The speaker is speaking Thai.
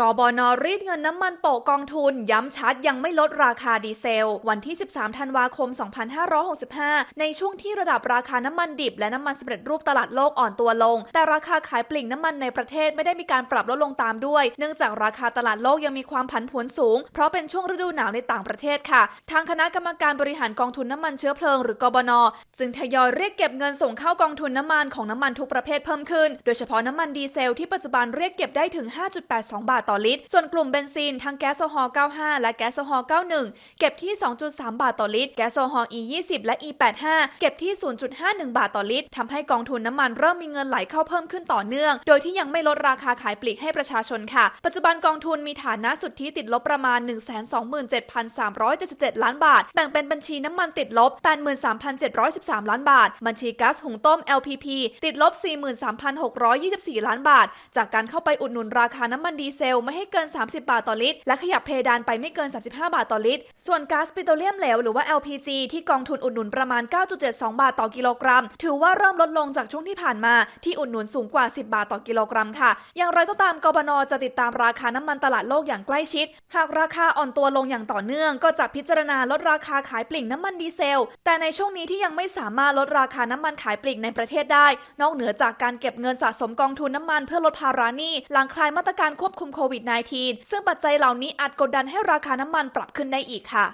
กบนรีดเงินน้ำมันโปะกองทุน ย้ำชัดยังไม่ลดราคาดีเซล วันที่ 13 ธันวาคม 2565 ในช่วงที่ระดับราคาน้ำมันดิบ และน้ำมันสำเร็จรูปตลาดโลกอ่อนตัวลง แต่ราคาขายปลีกน้ำมันในประเทศไม่ได้มีการปรับลดลงตามด้วย เนื่องจากราคาตลาดโลกยังมีความผันผวนสูง เพราะเป็นช่วงฤดูหนาวในต่างประเทศค่ะ ทางคณะกรรมการบริหารกองทุนน้ำมันเชื้อเพลิง หรือกบน จึงทยอยเรียกเก็บเงินส่งเข้ากองทุนน้ำมันของน้ำมันทุกประเภทเพิ่มขึ้น โดยเฉพาะน้ำมันดีเซลที่ปัจจุบันเรียกเก็บได้ถึง 5.82 บาทต่อลิตร ส่วนกลุ่มเบนซินทั้งแก๊สโซฮอล์ 95 และแก๊สโซฮอล์ 91 เก็บที่ 2.3 บาทต่อลิตร แก๊สโซฮอล์ E20 และ E85 เก็บที่ 0.51 บาทต่อลิตรทำให้กองทุนน้ำมันเริ่มมีเงินไหลเข้าเพิ่มขึ้นต่อเนื่อง โดยที่ยังไม่ลดราคาขายปลีกให้ประชาชนค่ะ ปัจจุบันกองทุนมีฐานะสุทธิติดลบประมาณ 127,377 ล้านบาท แบ่งเป็นบัญชีน้ำมันติดลบ 83,713 ล้านบาท บัญชีก๊าซหุงต้ม LPP ติดลบ 43,624 ล้านบาท จากการเข้าไปอุดหนุนราคาน้ำมันดีเซลไม่ให้เกิน 30 บาทต่อลิตร และขยับเพดานไปไม่เกิน 35 บาทต่อลิตร ส่วนก๊าซปิโตรเลียมเหลวหรือว่า LPG ที่กองทุนอุดหนุนประมาณ 9.72 บาทต่อกิโลกรัม ถือว่าเริ่มลดลงจากช่วงที่ผ่านมาที่อุดหนุนสูงกว่า 10 บาทต่อกิโลกรัมค่ะ อย่างไรก็ตามกบนจะติดตามราคาน้ำมันตลาดโลกอย่างใกล้ชิด หากราคาอ่อนตัวลงอย่างต่อเนื่อง ก็จะพิจารณาลดราคาขายปลีกน้ำมันดีเซล แต่ในช่วงนี้ที่ยังไม่สามารถลดราคาน้ำมันขายปลีกในประเทศได้ นอกเหนือจากการเก็บเงินสะสมกองทุนน้ำมันเพื่อลดภาระหนี้หลังคลายมาตรการควบคุมโควิด -19 ซึ่งปัจจัยเหล่านี้อาจกดดันให้ราคาน้ำมันปรับขึ้นได้อีกค่ะ